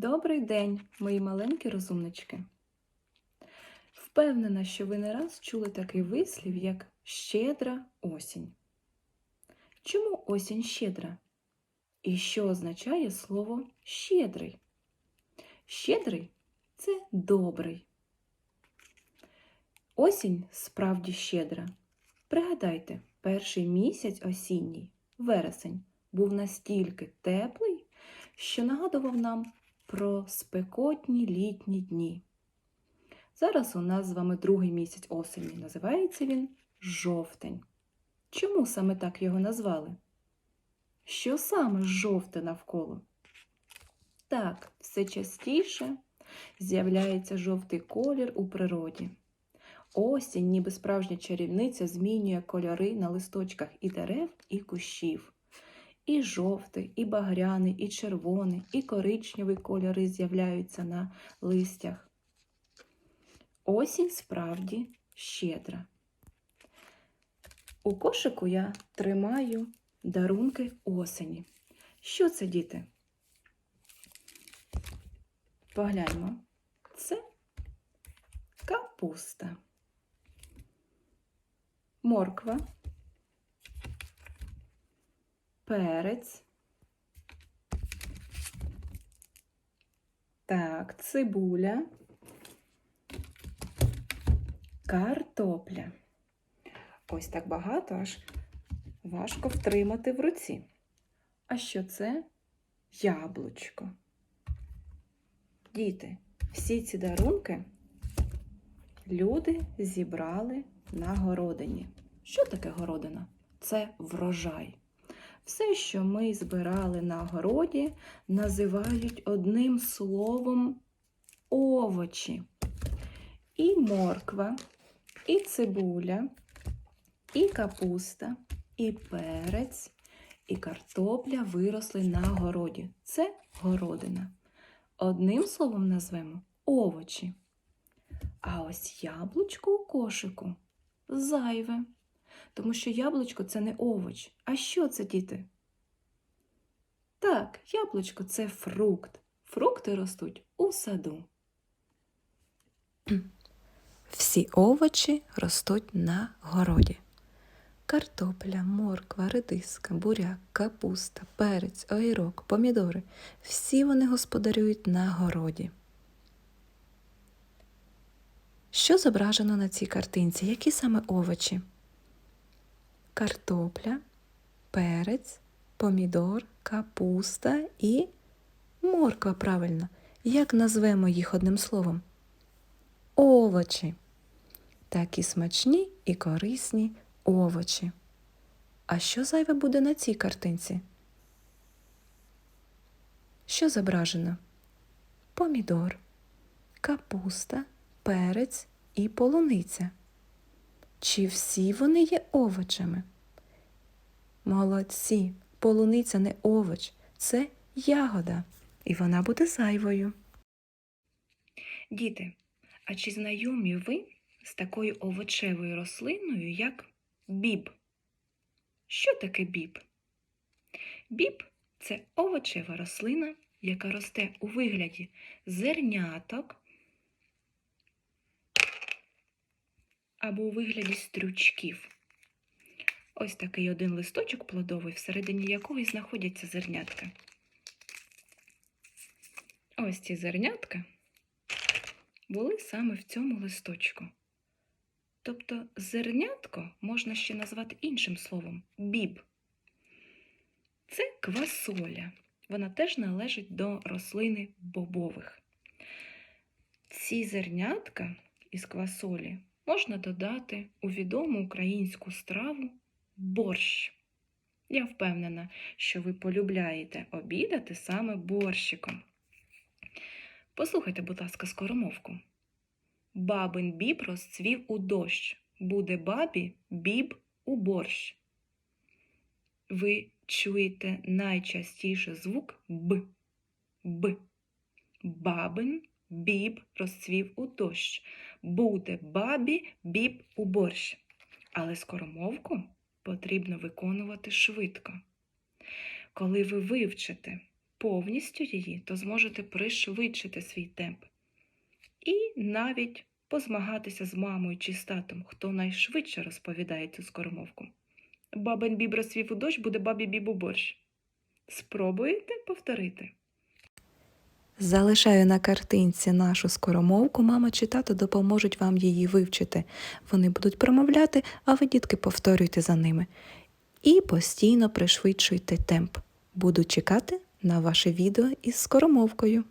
розумнички-розумнички. Впевнена, що ви не раз чули такий вислів, як щедра осінь. Чому осінь щедра? І що означає слово щедрий? Щедрий це добрий. Осінь справді щедра. Пригадайте, перший місяць осінній, вересень, був настільки теплий, що нагадував нам про спекотні літні дні. Зараз у нас з вами другий місяць осені. Називається він жовтень. Чому саме так його назвали? Що саме жовте навколо? Так, все частіше з'являється жовтий колір у природі. Осінь, ніби справжня чарівниця, змінює кольори на листочках і дерев, і кущів. І жовтий, і багряний, і червоний, і коричневий кольори з'являються на листях. Осінь справді щедра. У кошику я тримаю дарунки осені. Що це, діти? Погляньмо. Це капуста, морква, перець. Так, цибуля, картопля. Ось так багато, аж важко втримати в руці. А що це? Яблучко. Діти, всі ці дарунки люди зібрали на городині. Що таке городина? Це врожай. Все, що ми збирали на городі, називають одним словом овочі. І морква, і цибуля, і капуста, і перець, і картопля виросли на городі. Це городина. Одним словом назвемо овочі. А ось яблучко у кошику зайве. Тому що яблучко це не овоч. А що це, діти? Так, яблучко це фрукт. Фрукти ростуть у саду. Всі овочі ростуть на городі. Картопля, морква, редиска, буряк, капуста, перець, огірок, помідори. Всі вони господарюють на городі. Що зображено на цій картинці? Які саме овочі? Картопля, перець, помідор, капуста і морква, правильно. Як назвемо їх одним словом? Овочі. Такі смачні і корисні овочі. А що зайве буде на цій картинці? Що зображено? Помідор, капуста, перець і полуниця. Чи всі вони є овочами? Молодці, полуниця не овоч, це ягода, і вона буде зайвою. Діти, а чи знайомі ви з такою овочевою рослиною, як біб? Що таке біб? Біб це овочева рослина, яка росте у вигляді зерняток або у вигляді стрючків. Ось такий один листочок плодовий, всередині якого і знаходяться зернятка. Ось ці зернятка були саме в цьому листочку. Тобто зернятко можна ще назвати іншим словом біб. Це квасоля. Вона теж належить до рослини бобових. Ці зернятка із квасолі можна додати у відому українську страву борщ. Я впевнена, що ви полюбляєте обідати саме борщиком. Послухайте, будь ласка, скоромовку. Бабин біб розцвів у дощ, буде бабі біб у борщ. Ви чуєте найчастіше звук Б. Б. Бабин біб розцвів у дощ. Буде бабі біб у борщ. Але скоромовку потрібно виконувати швидко. Коли ви вивчите повністю її, то зможете пришвидшити свій темп. і навіть позмагатися з мамою чи з татом, хто найшвидше розповідає цю скоромовку. Бабин біб розсвів у дощ, буде бабі бібу борщ. Спробуєте повторити? Залишаю на картинці нашу скоромовку, мама чи тато допоможуть вам її вивчити. Вони будуть промовляти, а ви, дітки, повторюйте за ними. І постійно пришвидшуйте темп. Буду чекати на ваше відео із скоромовкою.